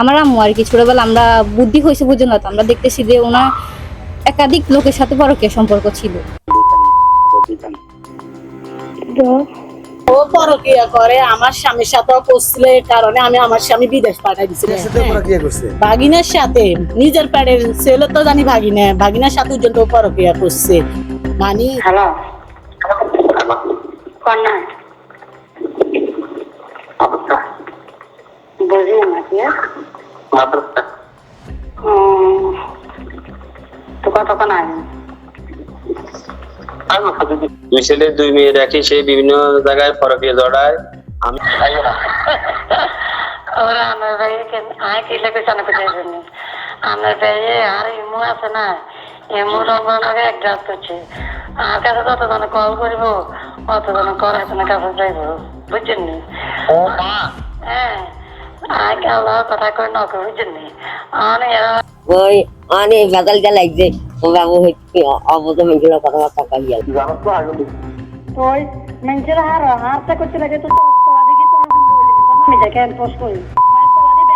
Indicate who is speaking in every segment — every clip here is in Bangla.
Speaker 1: আমার আম্মু আর কি ছোটবেলা আমরা বুদ্ধি হয়েছে বুঝে না তো আমরা দেখতেছি যে ওনার একাধিক লোকের সাথে পরকীয় সম্পর্ক ছিল।
Speaker 2: ও পরকিয়া করে আমার স্বামীর সাথে করছিল কারণে আমি আমার স্বামী বিদেশ পাঠাই
Speaker 3: করছে?
Speaker 2: ভাগিনের সাথে নিজের প্যাডের ছেলে তো জানি ভাগিনে ভাগিনের সাথে পর্যন্ত পরকিয়া করছে। মানে?
Speaker 4: হ্যালো। কন্যা। বুঝি না কি? তো কতক্ষণ আগে?
Speaker 5: দুই ছেলে দুই মেয়ে রাখি সে বিভিন্ন জায়গায় ফরকিয়ে জড়ায় আমি
Speaker 4: ওরা আমার ভাইকে আয় কি লেগে জানা পেতে জন্য আমার ভাইয়ে আর ইমু আছে না? ইমু রমজানকে এক ড্রাস করছে। আর কাছে যত জন কল করব জন কল একজনের কাছে যাইব। বুঝছেন নি? হ্যাঁ। আয় আল্লাহ কথা করে নক বুঝছেন নি অনেক এরা
Speaker 6: ওই অনেক বাদল যা লাগছে ও বাবু হচ্ছে অবত মেয়েগুলো কথাবার্তা কাহিয়াল
Speaker 4: ওই মেঞ্চের হার হারটা করতে লাগে তো তোরা দেখি তো আমি দেখে পোস্ট করি মানে তোরা দিবে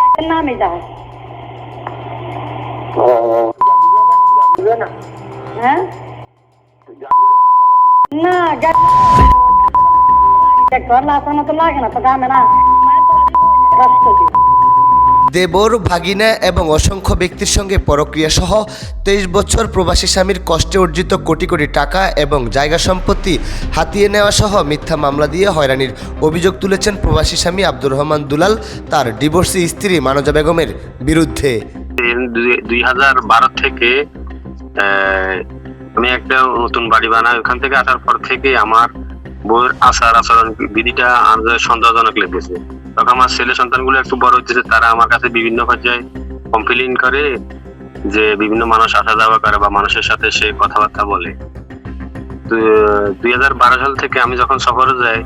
Speaker 3: দেবর, ভাগিনা এবং অসংখ্য ব্যক্তির সঙ্গে পরক্রিয়া সহ তেইশ বছর প্রবাসী স্বামীর কষ্টে অর্জিত কোটি কোটি টাকা এবং জায়গা সম্পত্তি হাতিয়ে নেওয়া সহ মিথ্যা মামলা দিয়ে হয়রানির অভিযোগ তুলেছেন প্রবাসী স্বামী আব্দুর রহমান দুলাল, তার ডিভোর্সি স্ত্রী মানজা বেগমের বিরুদ্ধে।
Speaker 5: দুই হাজার বারো থেকে আমি একটা নতুন বাড়ি বানাই। ওখান থেকে আসার পর থেকে আমার বউয়ের আচার আচরণ, বিধিটা সন্দেহজনক লেগেছে। তখন আমার ছেলে সন্তানগুলো একটু বড় হচ্ছে তারা আমার কাছে বিভিন্ন পর্যায়ে কমপ্লেন করে যে বিভিন্ন মানুষ আসা যাওয়া করে বা মানুষের সাথে সে কথাবার্তা বলে। দুই হাজার বারো সাল থেকে আমি যখন সফরে যাই,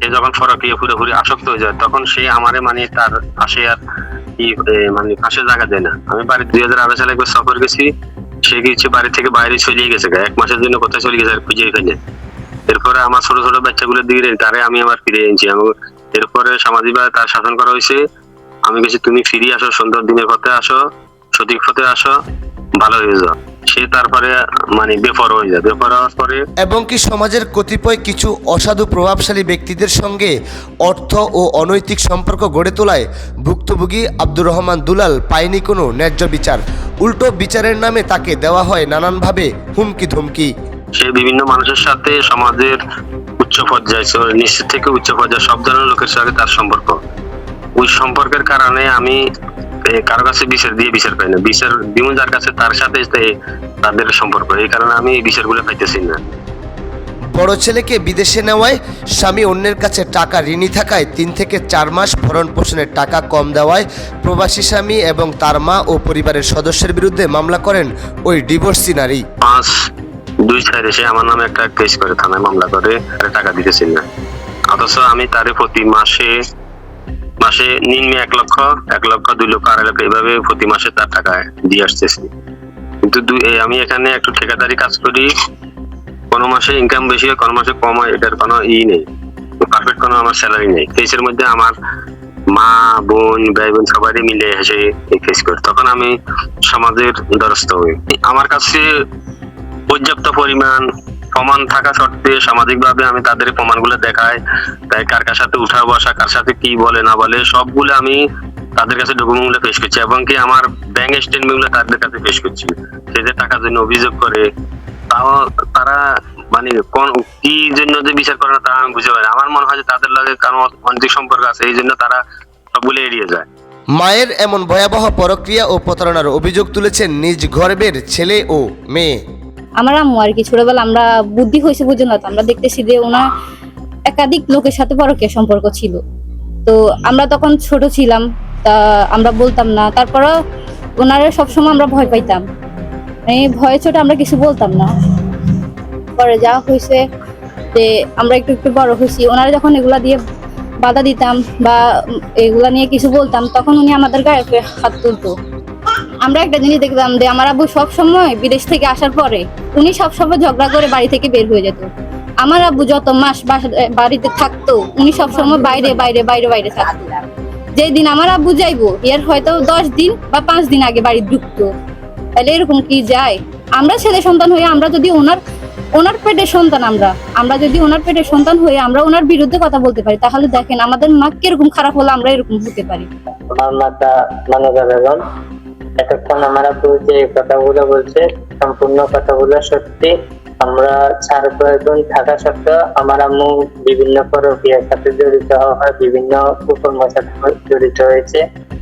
Speaker 5: সে যখন ফরকিয়ে পুরোপুরি আসক্ত হয়ে যায়, তখন সে আমারে মানে তার পাশে আর কি মানে পাশে জায়গা দেয় না। আমি বাড়ি, দুই হাজার আঠারো সালে একবার সফর গেছি, সে গেছে বাড়ি থেকে বাইরে চলিয়ে গেছে এক মাসের জন্য কোথায় চলে গেছে খুঁজে এরপরে আমার ছোট ছোট বাচ্চাগুলো দিয়ে তারে আমি আবার ফিরে এনেছি। আমি এরপরে সামাজিকভাবে তার শাসন করা হয়েছে। আমি গেছি তুমি ফিরে আসো সুন্দর দিনের পথে আসো সঠিক পথে আসো ভালো হয়ে যাও। সে তারপরে মানে বেফর হয়ে যায়। বেফর হওয়ার পরে
Speaker 3: এবং কি সমাজের কতিপয় কিছু অসাধু প্রভাবশালী ব্যক্তিদের সঙ্গে অর্থ ও অনৈতিক সম্পর্ক গড়ে তোলায় ভুক্তভোগী আব্দুর রহমান দুলাল পায়নি কোনো ন্যায্য বিচার। উল্টো বিচারের নামে তাকে দেওয়া হয় নানানভাবে হুমকি ধমকি
Speaker 5: সে বিভিন্ন মানুষের সাথে সমাজের উচ্চ পর্যায়ে চ- নিচের থেকে উচ্চ পর্যায়ে সব ধরনের লোকের সাথে তার সম্পর্ক। ওই সম্পর্কের কারণে আমি কারও কাছে বিচার দিয়ে বিচার পাই না। বিচার দিমু যার কাছে তার সাথে তাদের সম্পর্ক। এই কারণে আমি এই বিচারগুলো পাইতেছি না।
Speaker 3: বড় ছেলেকে বিদেশে নেওয়ায় স্বামী অন্যের কাছে টাকা ঋণী থাকায় তিন থেকে চার মাস ভরণ পোষণের টাকা কম দেওয়ায় প্রবাসী স্বামী এবং তার মা ও পরিবারের সদস্যের বিরুদ্ধে মামলা করেন ওই ডিভোর্সি নারী।
Speaker 5: পাঁচ দুই চার এসে আমার নামে একটা কেস করে, থানায় মামলা করে টাকা দিতেছি না। অথচ আমি তারে প্রতি মাসে মাসে নিম্নে এক লক্ষ এক লক্ষ, দুই লক্ষ, আড়াই লক্ষ এইভাবে প্রতি মাসে তার টাকা দিয়ে আসতেছি। কিন্তু আমি এখানে একটু ঠিকাদারি কাজ করি, কোনো মাসে ইনকাম বেশি হয়, কোনো মাসে কম হয়, এটার কোনো ই নেই পারফেক্ট কোনো আমার স্যালারি নেই। কেসের মধ্যে আমার মা, বোন, ভাই, বোন সবারই মিলে এসে এই কেস করে। তখন আমি সমাজের দ্বারস্থ হই। আমার কাছে পর্যাপ্ত পরিমাণ প্রমাণ থাকা সত্ত্বে সামাজিকভাবে আমি তাদের প্রমাণগুলো দেখাই, তাই কার কার সাথে উঠা বসা, কার সাথে কি বলে, না বলে, সবগুলো আমি তাদের কাছে ডকুমেন্টগুলো পেশ করছি এবং কি আমার ব্যাংক স্টেটমেন্টগুলো তাদের কাছে পেশ করছি। সে যে টাকার জন্য অভিযোগ করে, তাও তারা মানে কোন, কি জন্য যে বিচার করে না তা আমি বুঝতে পারি আমার মনে হয় যে তাদের লগে কারণ অনৈতিক সম্পর্ক আছে, এই জন্য তারা সবগুলো এড়িয়ে যায়।
Speaker 3: মায়ের এমন ভয়াবহ পরক্রিয়া ও প্রতারণার অভিযোগ তুলেছেন নিজ গর্বের ছেলে ও মেয়ে।
Speaker 1: আমার আম্মু আর কি, ছোটবেলা আমরা বুদ্ধি হয়েছে বুঝে না তো, আমরা দেখতেছি যে ওনার একাধিক লোকের সাথে পরকীয় সম্পর্ক ছিল। তো আমরা তখন ছোট ছিলাম, তা আমরা বলতাম না, তারপরও ওনারা সবসময় আমরা ভয় পাইতাম। এই ভয়ে ছোট আমরা কিছু বলতাম না। পরে যা হয়েছে যে আমরা একটু একটু বড় হয়েছি, ওনারা যখন এগুলা দিয়ে বাধা দিতাম বা এগুলা নিয়ে কিছু বলতাম, তখন উনি আমাদের গায়ে হাত তুলতো। আমরা একটা জিনিস দেখলাম যে আমার আব্বু সব সময় বিদেশ থেকে আসার পরে উনি সব সময় ঝগড়া করে বাড়ি থেকে বের হয়ে যেত। আমার আব্বু যত মাস বাড়িতে থাকতো, উনি সব সময় বাইরে বাইরে বাইরে বাইরে থাকতো। যেই দিন আমার আব্বু যাইবো, এর হয়তো দশ দিন বা পাঁচ দিন আগে বাড়ি ঢুকতো। তাহলে এরকম কি যায়? আমরা ছেলে সন্তান হয়ে আমরা যদি ওনার ওনার পেটের সন্তান আমরা আমরা যদি ওনার পেটের সন্তান হয়ে আমরা ওনার বিরুদ্ধে কথা বলতে পারি, তাহলে দেখেন আমাদের মা কীরকম খারাপ হলে আমরা এরকম হতে পারি।
Speaker 7: আমার মাতা মানবা বেগম এতক্ষণ আমার আব্বু যে কথাগুলো বলছে সম্পূর্ণ কথাগুলো সত্যি। আমরা চার প্রয়োজন থাকা সত্ত্বেও আমার আম্মু বিভিন্ন প্রক্রিয়ার সাথে জড়িত হওয়ার বিভিন্ন কুকর্মের সাথে জড়িত হয়েছে।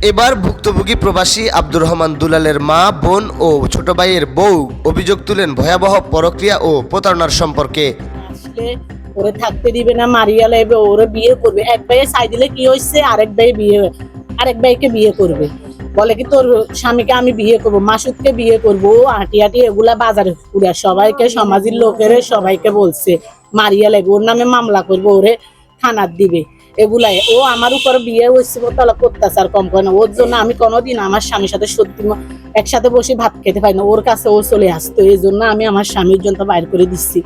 Speaker 3: এবার ভুক্তভোগী প্রবাসী আব্দুর রহমান দুলালের মা বোন ও ছোট ভাইয়ের বউ অভিযোগ তুলেন ভয়াবহ পরক্রিয়া ও প্রতারণার সম্পর্কে।
Speaker 2: আসলে ওরে থাকতে দিবে না মারিয়া লাইবে ওরে বিয়ে করবে। এক ভাইয়ে চাই দিলে কি হয়েছে আরেক ভাই বিয়ে আরেক ভাইকে বিয়ে করবে। বলে কি তোর স্বামীকে আমি বিয়ে করব, মাসুদকে বিয়ে করব আটি আটি এগুলা বাজারে পুরা সবাইকে, সমাজের লোকের সবাইকে বলছে, মারিয়া লাগবে ওর নামে মামলা করব, ওরে থানার দিবে। এগুলাই, ও আমার উপর বিয়ে হয়েছে তাহলে অত্যাচার কম করে না। ওর জন্য আমি কোনোদিন আমার স্বামীর সাথে সত্যি একসাথে বসে ভাত খেতে পারি না। ওর কাছে ও চলে আসতো, এই জন্য আমি আমার স্বামীর জন্য বাইর করে দিচ্ছি।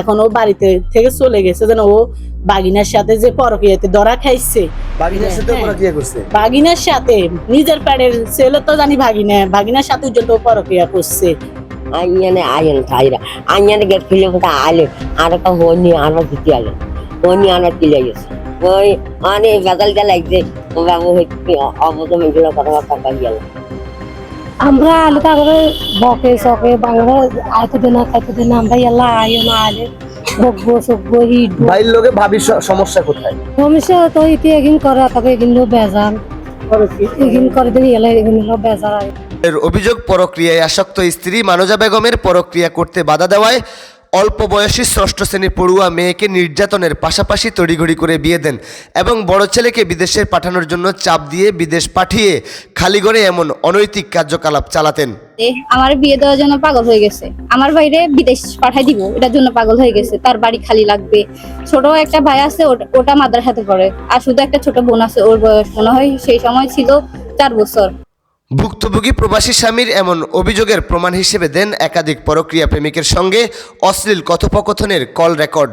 Speaker 2: এখন ও বাড়িতে থেকে চলে গেছে, যেন ও বাগিনার সাথে যে পরকিয়াতে ধরা খাইছে।
Speaker 3: বাগিনার
Speaker 2: সাথে পরকীয়া
Speaker 3: করছে?
Speaker 2: বাগিনার সাথে নিজের প্যাডের ছেলে তো জানি ভাগিনা ভাগিনার সাথে ও পরকিয়া করছে।
Speaker 6: আইয়ানে আইন খাইরা আইয়ানে গেট খুলে কোথা আলে আর একটা হনি আনা দিতে আলে হনি আনা কিলে গেছে। ওই বাগাল গা লাগছে ও বাবু হচ্ছে অবদম এগুলো কথাবার্তা কাহিয়াল
Speaker 8: আমরা আলে তারপরে বকে সকে বাংলা আয়তো দেনা খাইতে দেনা আমরা এলা আয়ো না আলে বকবো সকবো হিটবো
Speaker 3: ভাইয়ের লোকে ভাবির সমস্যা কোথায়?
Speaker 8: সমস্যা তো ইতি এগিন করে তবে এগিনও বেজাল এগিন করে দিন এলা এগিনও বেজাল
Speaker 3: এর অভিযোগ পরক্রিয়ায় আসক্ত স্ত্রী মানজা বেগমের পরক্রিয়া করতে বাধা দেওয়ায় অল্প বয়সী ষষ্ঠ শ্রেণির পড়ুয়া মেয়েকে নির্যাতনের পাশাপাশি তড়িঘড়ি করে বিয়ে দেন এবং বড় ছেলেকে বিদেশে পাঠানোর জন্য চাপ দিয়ে বিদেশ পাঠিয়ে খালিগড়ে এমন অনৈতিক কার্যকলাপ চালাতেন।
Speaker 1: আমার বিয়ে দেওয়ার জন্য পাগল হয়ে গেছে। আমার বাইরে বিদেশ পাঠাই দিব, এটার জন্য পাগল হয়ে গেছে। তার বাড়ি খালি লাগবে। ছোট একটা ভাই আছে, ওটা- মাদার সাথে পড়ে। আর শুধু একটা ছোট বোন আছে, ওর বয়স মনে হয় সেই সময় ছিল চার বছর।
Speaker 3: ভুক্তভোগী প্রবাসী স্বামীর এমন অভিযোগের প্রমাণ হিসেবে দেন একাধিক পরক্রিয়া প্রেমিকের সঙ্গে অশ্লীল কথোপকথনের কল রেকর্ড।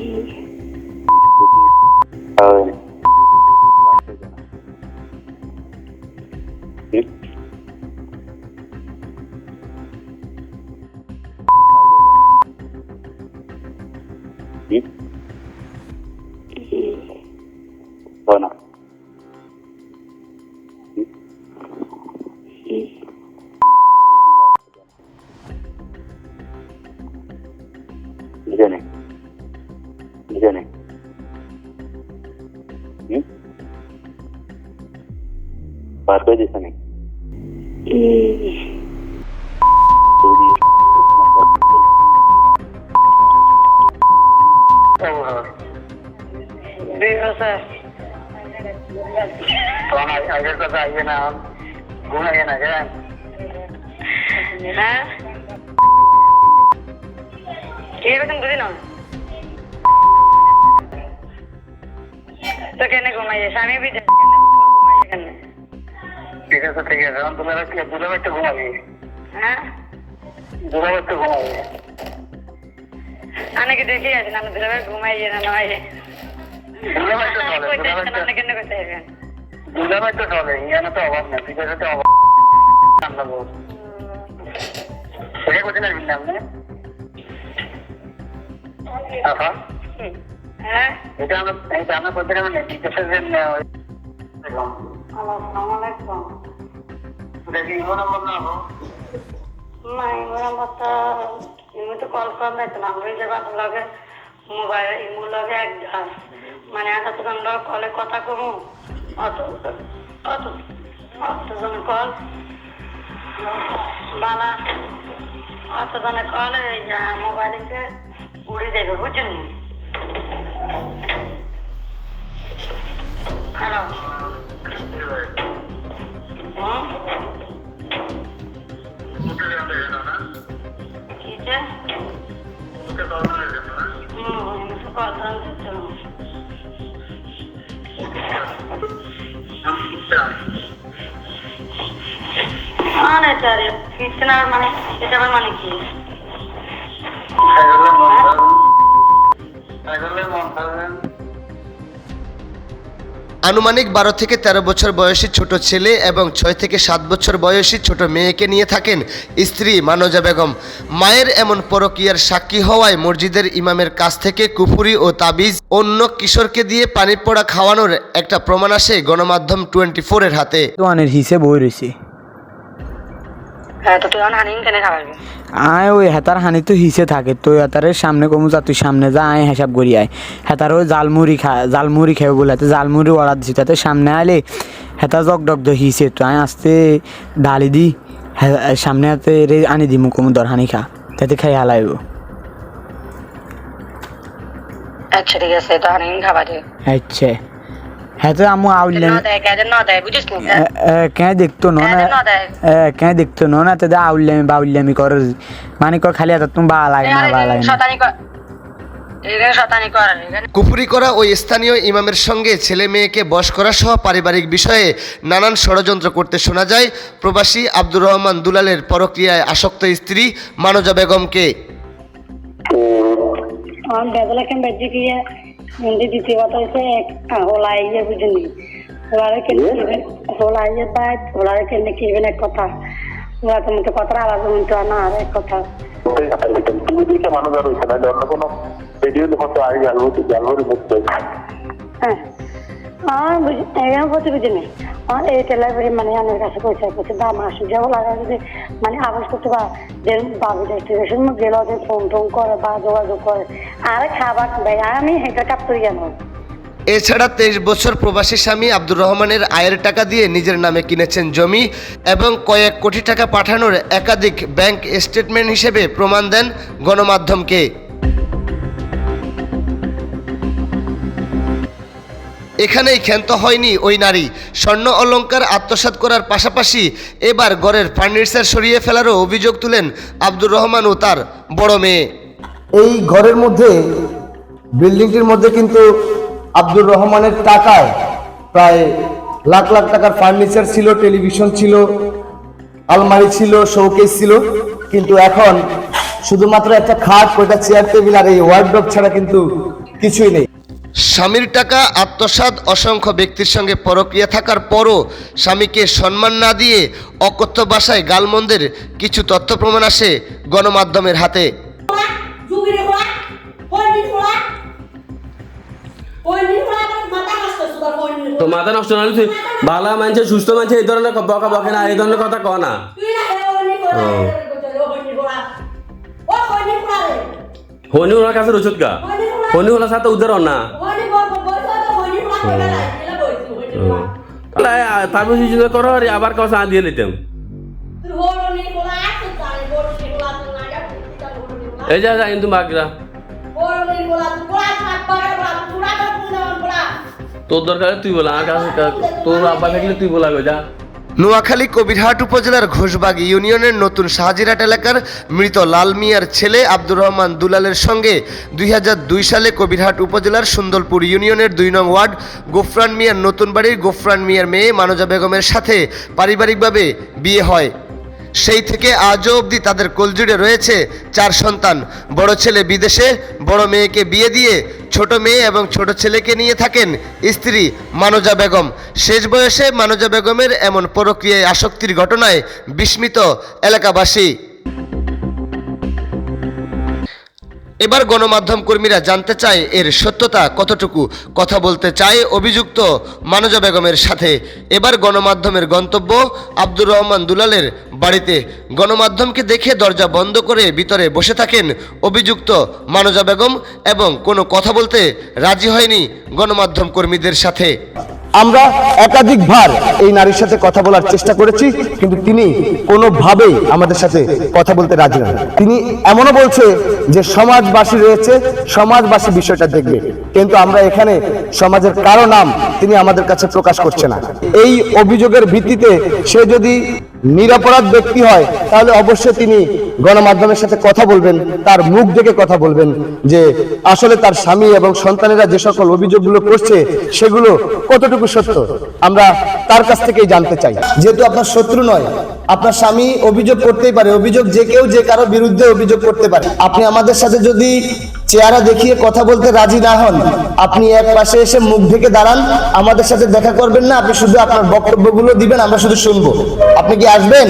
Speaker 7: হ্যাঁ হবে দিছে নেই আগের কথা আইয়ে না ঘুমাইয়ে না কেন
Speaker 4: এরকম বুঝি না তো কেন ঘুমাইয়ে স্বামী
Speaker 7: ঠিক আছে ঠিক আছে। এখন তুমি রাখলে দুলাভাই তো ঘুমাবি
Speaker 4: হ্যাঁ?
Speaker 7: দুলাভাই তো ঘুমাবি
Speaker 4: অনেকে দেখে আছেন আমি দুলাভাই ঘুমাইয়ে না নয়।
Speaker 7: দুলাভাই তো চলে
Speaker 4: আপনি
Speaker 7: ইয়ানো তো অভাব না বিদেশে তো অভাব বল এটা কোথায় না আহা
Speaker 4: হ্যাঁ?
Speaker 7: এটা আমরা এটা আমরা কোথায় না বিদেশের জন্য দেখি ইমো নম্বর না হো
Speaker 4: না ইমোর মতো ইমো তো কল কর নাই তো আমরা যে বাবার লগে মোবাইল ইমোর লগে এক মানে এত দণ্ড কলে কথা কমু অত অত অত জন কল বালা অত জনে কল মোবাইলকে উড়ে দেবে বুঝছেন হ্যালো মানে মানে এটা আবার মানে কি
Speaker 3: আনুমানিক বারো থেকে ১৩ বছর বয়সী ছোট ছেলে এবং ছয় থেকে সাত বছর বয়সী ছোট মেয়েকে নিয়ে থাকেন স্ত্রী মানজা বেগম। মায়ের এমন পরকিয়ার সাক্ষী হওয়ায় মসজিদের ইমামের কাছ থেকে কুফুরি ও তাবিজ অন্য কিশোরকে দিয়ে পানি পোড়া খাওয়ানোর একটা প্রমাণ আসে গণমাধ্যম টোয়েন্টি ফোরের হাতে
Speaker 9: হিসেব হয়ে রয়েছে।
Speaker 4: হ্যাঁ তো তুই এখন হানিম খাওয়াবি
Speaker 9: আয় ওই হেতার হানি তো হিসে থাকে তো হেতারের সামনে কমু যা তুই সামনে যা আয় হিসাব করি আয় হেতার ওই জালমুড়ি খা জালমুড়ি খাবে বলে হাতে জালমুড়ি অর্ডার দিছি তাতে সামনে আলে হেতা জগ ডগ হিসে তো আয় আসতে ডালি দি সামনে হাতে রে আনি দি মুখ দর হানি খা তাতে খাই হালাইব
Speaker 4: আচ্ছা ঠিক আছে তো
Speaker 9: আচ্ছা। হ্যাঁ তো আমু আউলে
Speaker 4: ন কেন
Speaker 9: দেখতো না দেখতো না তাতে আউল্লামি বাউল্লামি কর। মানে কর খালি তুমি বা লাগে না বা না।
Speaker 3: কুফুরি করা ওই স্থানীয় ইমামের সঙ্গে ছেলে মেয়েকে বশ করা সহ পারিবারিক বিষয়ে নানান ষড়যন্ত্র করতে শোনা যায়। প্রবাসী আব্দুর রহমান দুলালের পরক্রিয়ায় আসক্ত স্ত্রী মানজা বেগমকে।
Speaker 10: কেন হিন্দি দ্বিতীয় কথা হচ্ছে হোলা ইয়ে বুঝিনি হোলারে কেন হোলা ইয়ে বাই হোলারে কেন কিনবেন এক কথা হোলা তো কথা আলাদা মতো না আর এক কথা হ্যাঁ আমার বুঝি বুঝিনি এই টেলার মানে আমার কাছে পয়সা করছে দাম আসে যে হোলা যদি মানে আবাস করতে বা বাবু ডেস্টিনেশন গেল যে ফোন টোন করে বা যোগাযোগ করে, আর খাবার ভাই, আমি হেঁটে কাপড় জানো
Speaker 3: এছাড়া তেইশ বছর প্রবাসী স্বামী আব্দুর রহমানের আয়ের টাকা দিয়ে নিজের নামে কিনেছেন জমি এবং কয়েক কোটি টাকা পাঠানোর একাধিক ব্যাংক স্টেটমেন্ট হিসেবে প্রমাণ দেন গণমাধ্যমকে। এখানেই ক্ষান্ত হয়নি ওই নারী। স্বর্ণ অলংকার আত্মসাৎ করার পাশাপাশি এবার গড়ের ফার্নিচার সরিয়ে ফেলারও অভিযোগ তুলেন আব্দুর রহমান ও তার বড় মেয়ে।
Speaker 11: এই ঘরের মধ্যে, বিল্ডিংটির মধ্যে কিন্তু আব্দুর রহমানের টাকায় প্রায় লাখ লাখ টাকার ফার্নিচার ছিল, টেলিভিশন ছিল, আলমারি ছিল, শোকেস ছিল। কিন্তু এখন শুধুমাত্র একটা খাট, কয়টা চেয়ার টেবিল আর এই ওয়ার্ড্রপ ছাড়া কিন্তু কিছুই নেই।
Speaker 3: স্বামীর টাকা আত্মসাৎ অসংখ্য ব্যক্তির সঙ্গে পরক্রিয়া থাকার পরও স্বামীকে সম্মান না দিয়ে অকথ্য ভাষায় গালমন্দের কিছু তথ্য প্রমাণ আসে গণমাধ্যমের হাতে।
Speaker 12: তো মাথা নষ্ট না ভালো মানছে সুস্থ মানছে এই ধরনের বকা বকে না এই ধরনের কথা কয় না। হনি ওনার কাছে রসুদ গা? হনি ওনার সাথে উদ্ধার না? তাহলে তারপর সিজন করো আর আবার কথা দিয়ে নিতাম। এই যা যা কিন্তু মাগরা তোর দরকার তুই বলা আমার কাছে তোর আব্বা থাকলে তুই বলা যা।
Speaker 3: নোয়াখালী কবিরহাট উপজেলার ঘোষবাগ ইউনিয়নের নতুন শাহজিরাট এলাকার মৃত লাল মিয়ার ছেলে আব্দুর রহমান দুলালের সঙ্গে দুই হাজার দুই সালে কবিরহাট উপজেলার সুন্দরপুর ইউনিয়নের দুই নং ওয়ার্ড গোফরান মিয়ার নতুন বাড়ির গোফরান মিয়ার মেয়ে মানজা বেগমের সাথে পারিবারিকভাবে বিয়ে হয়। সেই থেকে আজও অবধি তাদের কোলজুড়ে রয়েছে চার সন্তান। বড় ছেলে বিদেশে, বড় মেয়েকে বিয়ে দিয়ে ছোট মেয়ে এবং ছোট ছেলেকে নিয়ে থাকেন স্ত্রী মানজা বেগম। শেষ বয়সে মানজা বেগমের এমন প্রক্রিয়ায় আসক্তির ঘটনায় বিস্মিত এলাকাবাসী। এবার গণমাধ্যম কর্মীরা জানতে চায় এর সত্যতা কতটুকু কথা বলতে চায় অভিযুক্ত মানজা বেগমের সাথে। এবার গণমাধ্যমের গন্তব্য আব্দুর রহমান দুলালের বাড়িতে। গণমাধ্যমকে দেখে দরজা বন্ধ করে ভিতরে বসে থাকেন অভিযুক্ত মানজা বেগম এবং কোনো কথা বলতে রাজি হয়নি গণমাধ্যম কর্মীদের সাথে।
Speaker 11: আমরা একাধিকবার এই নারীর সাথে কথা বলার চেষ্টা করেছি, কিন্তু তিনি কোনোভাবেই আমাদের সাথে কথা বলতে রাজি নন। তিনি এমনও বলছে যে সমাজবাসী রয়েছে, সমাজবাসী বিষয়টা দেখবে। কিন্তু আমরা এখানে সমাজের কারও নাম তিনি আমাদের কাছে প্রকাশ করছে না। এই অভিযোগের ভিত্তিতে সে যদি নিরাপরাধ ব্যক্তি হয়, তাহলে অবশ্যই তিনি গণমাধ্যমের সাথে কথা বলবেন, তার মুখ দেখে কথা বলবেন যে আসলে তার স্বামী এবং সন্তানেরা যে সকল অভিযোগগুলো করছে, সেগুলো কতটুকু সত্য? আমরা তার কাছ থেকেই জানতে চাই। যেহেতু আপনার শত্রু নয় আপনার স্বামী অভিযোগ করতেই পারে অভিযোগ যে কেউ যে কারও বিরুদ্ধে অভিযোগ করতে পারে। আপনি আমাদের সাথে যদি চেহারা দেখিয়ে কথা বলতে রাজি না হন আপনি এক পাশে এসে মুখ ঢেকে দাঁড়ান আমাদের সাথে দেখা করবেন না আপনি শুধু আপনার বক্তব্যগুলো দিবেন আমরা শুধু শুনব। আপনি কি আসবেন?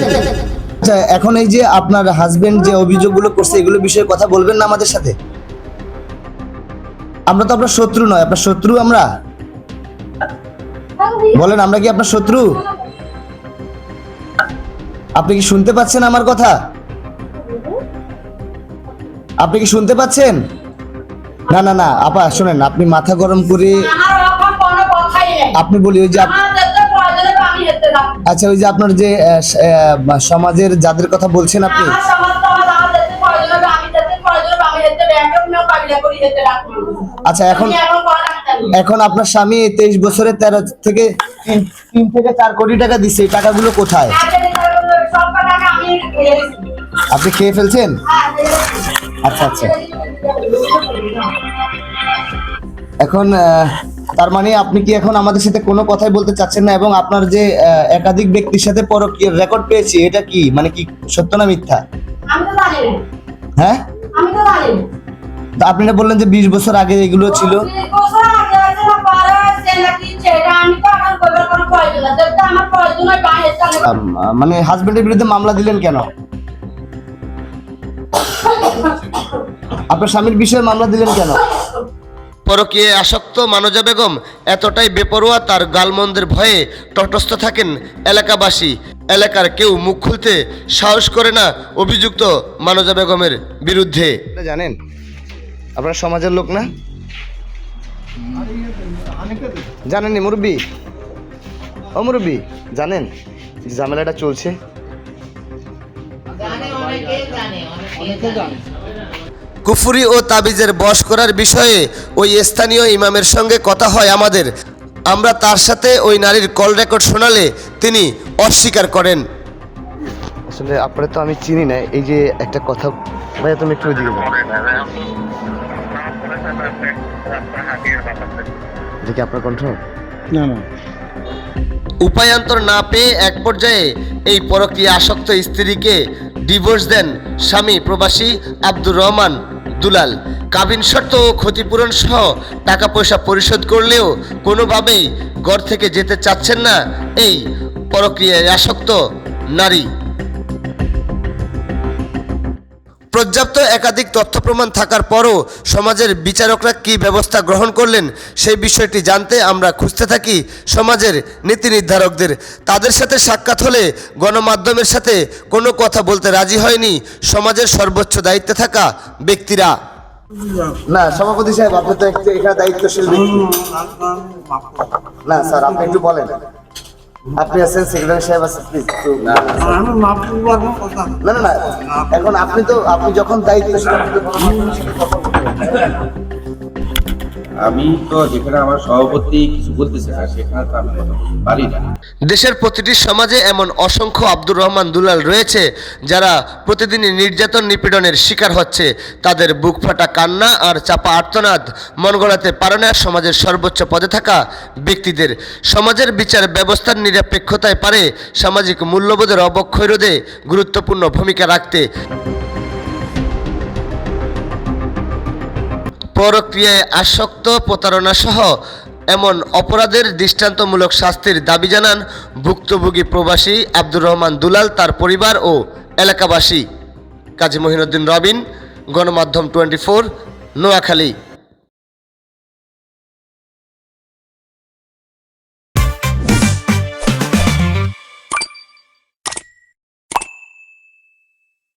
Speaker 11: আচ্ছা এখন এই যে আপনার হাজবেন্ড যে অভিযোগগুলো করছে এগুলো বিষয়ে কথা বলবেন না আমাদের সাথে? আমরা তো আপনার শত্রু নয় আপনার শত্রু আমরা। বলেন আমরা কি আপনার শত্রু? আপনি কি শুনতে পাচ্ছেন আমার কথা? আপনি কি শুনতে পাচ্ছেন? না না না আপা শোনেন আপনি মাথা গরম করে আপনি বলি ওই যে আচ্ছা ওই যে আপনার যে সমাজের যাদের কথা বলছেন আপনি। আচ্ছা এখন এখন আপনার স্বামী তেইশ বছরে তেরো থেকে তিন থেকে চার কোটি টাকা দিচ্ছে এই টাকাগুলো কোথায়? আপনি খেয়ে ফেলছেন? আচ্ছা আচ্ছা। এখন তার মানে আপনি কি এখন আমাদের সাথে কোনো কথাই বলতে চাচ্ছেন না এবং আপনার যে একাধিক ব্যক্তির সাথে পরকীয় রেকর্ড পেয়েছি এটা কি? মানে কি সত্য না মিথ্যা?
Speaker 10: আমি তো জানি
Speaker 11: হ্যাঁ?
Speaker 10: আমি তো জানি। না
Speaker 11: তা আপনি বললেন যে বিশ বছর আগে এগুলো ছিল? মানে হাজবেন্ডের বিরুদ্ধে মামলা দিলেন কেন? আপনার স্বামীর বিষয়ে মামলা দিলেন কেন?
Speaker 3: পরকীয় আসক্ত মানজা বেগম এতটাই বেপরোয়া তার গালমন্দের ভয়ে তটস্থ থাকেন এলাকাবাসী। এলাকার কেউ মুখ খুলতে সাহস করে না অভিযুক্ত মানজা বেগমের বিরুদ্ধে।
Speaker 11: জানেন আপনার সমাজের লোক না? জানেননি মুরব্বী? ও মুরব্বী জানেন? ঝামেলাটা চলছে।
Speaker 3: কুফুরি ও তাবিজের বশ করার বিষয়ে ওই স্থানীয় ইমামের সঙ্গে কথা হয় আমাদের। আমরা তার সাথে ওই নারীর কল রেকর্ড শোনালে তিনি অস্বীকার করেন।
Speaker 11: আসলে আপনারা তো আমি চিনি না এই যে একটা কথা ভাইয়া তুমি একটু ওইদিকে যাও। দেখি আপনার কণ্ঠ?
Speaker 9: না না।
Speaker 3: উপায়ান্তর না পেয়ে এক পর্যায়ে এই পরকীয়া আসক্ত স্ত্রীকে ডিভোর্স দেন স্বামী প্রবাসী আব্দুর রহমান দুলাল। কাবিন শর্ত ও ক্ষতিপূরণ সহ টাকা পয়সা পরিশোধ করলেও কোনোভাবেই ঘর থেকে যেতে চাচ্ছেন না এই পরক্রিয়ায় আসক্ত নারী। পর্যাপ্ত একাধিক তথ্য প্রমাণ থাকার পরও সমাজের বিচারকরা কি ব্যবস্থা গ্রহণ করলেন সেই বিষয়টি জানতে আমরা খুঁজতে থাকি সমাজের নীতি নির্ধারকদের। তাদের সাথে সাক্ষাৎ হলে গণমাধ্যমের সাথে কোনো কথা বলতে রাজি হয়নি সমাজের সর্বোচ্চ দায়িত্বে থাকা ব্যক্তিরা।
Speaker 11: না সভাপতি সাহেব আপনি তো একটু এখানে দায়িত্বশীল ব্যক্তি। না স্যার আপনি একটু বলেন। আপনি আছেন সেক্রেটারি সাহেব আছেন প্লিজ না না না এখন আপনি তো আপনি যখন তো-
Speaker 13: আমি তো যেখানে আমার সভাপতি কিছু বলতেছে সেখানে তো আমি কথা বলতে পারি না।
Speaker 3: দেশের প্রতিটি সমাজে এমন অসংখ্য আব্দুর রহমান দুলাল রয়েছে, যারা প্রতিদিনই নির্যাতন নিপীড়নের শিকার হচ্ছে। তাদের বুক ফাটা কান্না আর চাপা আর্তনাদ, মন গড়াতে পারে না সমাজের সর্বোচ্চ পদে থাকা ব্যক্তিদের। সমাজের বিচার ব্যবস্থার নিরপেক্ষতায় পারে সামাজিক মূল্যবোধের অবক্ষয় রোধে গুরুত্বপূর্ণ ভূমিকা রাখতে। পরক্রিয়ায় আসক্ত প্রতারণাসহ এমন অপরাধের দৃষ্টান্তমূলক শাস্তির দাবি জানান ভুক্তভোগী প্রবাসী আব্দুর রহমান দুলাল, তার পরিবার ও এলাকাবাসী। কাজী মহিনুদ্দিন রবিন, গণমাধ্যম টোয়েন্টি ফোর, নোয়াখালী।